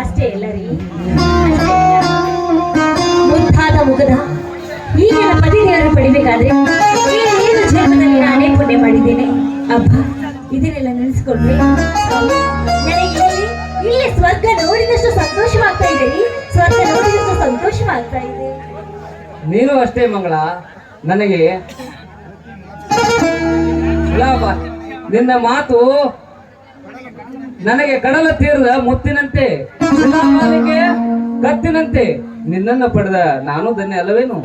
ಅಷ್ಟೇ ಎಲ್ಲರಿ. ಮುಂತಾದ ಮುಗದ ಈಗಿನ ಪತಿದೇವರು ಪಡಿಬೇಕಾದ್ರೆ ಏನು ಜನ್ಮದಲ್ಲಿ ನಾನೇ ಪುಣ್ಯ ಮಾಡಿದ್ದೇನೆ. ಅಬ್ಬ, ಇದನ್ನೆಲ್ಲ ನೆನೆಸ್ಕೊಂಡ್ರೆ ನನಗೆ ಇಲ್ಲಿ ಸ್ವರ್ಗ ನೋಡಿದಷ್ಟು ಸಂತೋಷವಾಗ್ತಾ ಇದೆ ಸ್ವರ್ಗ ನೋಡಿದಷ್ಟು ಸಂತೋಷವಾಗ್ತಾ ಇದೆ. ನೀನು ಅಷ್ಟೇ ಮಂಗಳ. ನನಗೆ ನಿನ್ನ ಮಾತು ನನಗೆ ಕಡಲ ತೀರದ ಮುತ್ತಿನಂತೆ ಕತ್ತಿನಂತೆ, ನಿನ್ನನ್ನ ಪಡೆದ ನಾನು ಧನ್ಯ ಅಲ್ಲವೇನು?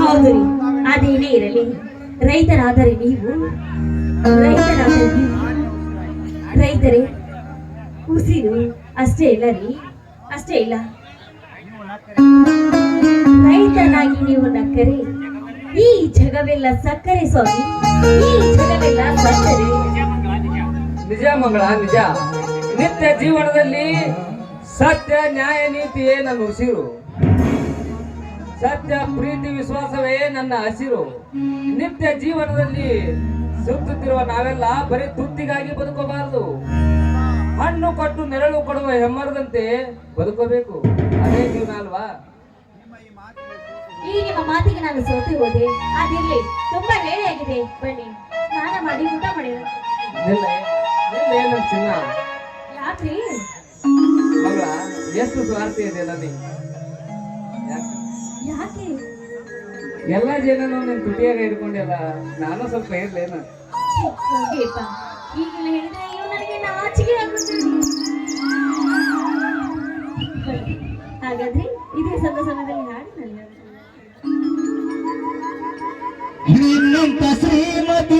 ಹೌದು ಅದೇನೇ ಇರಲಿ. ರೈತರಾದರೆ ನೀವು ರೈತರೇ, ಉಸಿರು ಅಷ್ಟೇ ಇಲ್ಲ ರೀ, ಅಷ್ಟೇ ಇಲ್ಲ. ರೈತನಾಗಿ ನೀವು ನಕ್ಕರೆ, ಈ ಜಗವೆಲ್ಲ ಸಕ್ಕರೆ ಸ್ವಾಮಿ, ಈ ಜಗವೆಲ್ಲ ಮಂಗಳ ನಿಜ. ನಿತ್ಯ ಜೀವನದಲ್ಲಿ ಸತ್ಯ ನ್ಯಾಯ ನೀತಿಯೇ ನನ್ನ ಉಸಿರು. ಸತ್ಯ ಪ್ರೀತಿ ವಿಶ್ವಾಸವೇ ನನ್ನ ಹಸಿರು. ನಿತ್ಯ ಜೀವನದಲ್ಲಿ ಸುತ್ತುತ್ತಿರುವ ನಾವೆಲ್ಲ ಬರೀ ತುತ್ತಿಗಾಗಿ ಬದುಕಬಾರದು. ಹಣ್ಣು ಕೊಟ್ಟು ನೆರಳು ಕೊಡುವ ಹೆಮ್ಮರದಂತೆ ಬದುಕಬೇಕು. ಅದೇ ಜೀವನ ಅಲ್ವಾ? ಈ ನಿಮ್ಮ ಮಾತಿಗೆ ನಾನು ಸೋತಿ ಹೋದೆ. ಅದಿರ್ಲಿ ತುಂಬಾ ವೇಳೆ ಆಗಿದೆ ಬನ್ನಿ ಸ್ನಾನ ಮಾಡಿ ಊಟ ಮಾಡಿ. ನನ್ನ ಚಿನ್ನ ಯಾಕ್ರಿ ಮಗಳ ಎಷ್ಟು ಸ್ವಾರ್ಥಿ ಇದೆ ನನಗೆ ಯಾಕೆ? ಎಲ್ಲ ಜನನು ನಿನ್ ತುಟಿಯಾಗ ಇಟ್ಕೊಂಡೆಲ್ಲ ನಾನು ಸ್ವಲ್ಪ ಇರ್ಲೇನ ಹೋಗಿಪ್ಪ ಈಗೆಲ್ಲ ಹೇಳಿದ್ರೆ ಅಯ್ಯೋ ನನಗೆ ನಾಚಿಕೆ ಆಗುತ್ತೆ? ಹಾಗಾದ್ರೆ ಇದೇ ಸಂದ ಸಮಯದಲ್ಲಿ ಹಾಡಿ ನಿನ್ನಂತ ಶ್ರೀಮತಿ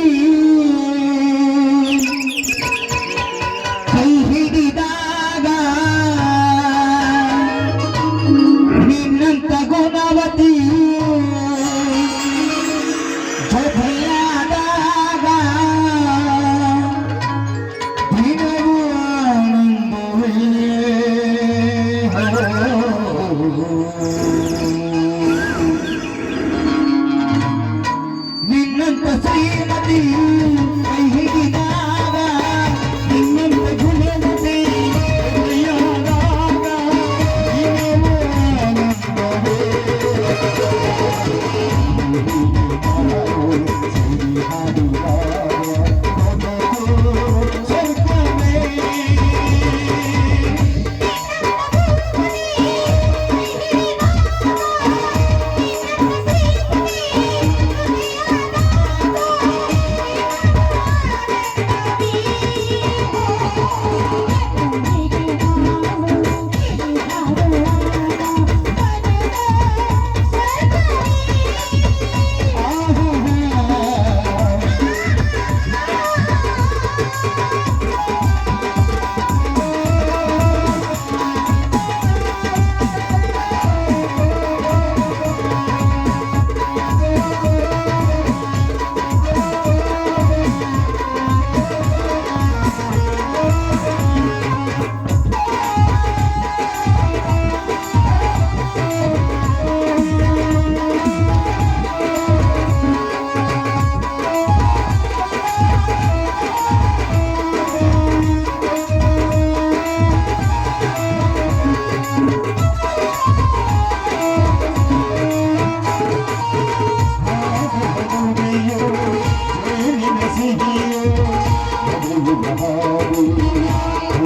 ನಿನ್ನಂತ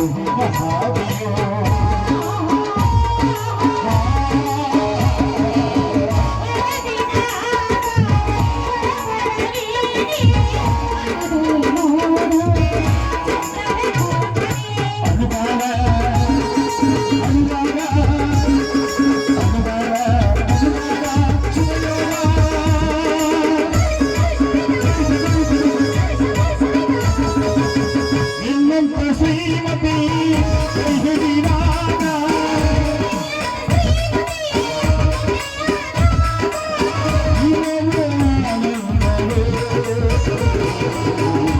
ಶ್ರೀಮತಿ Ooh.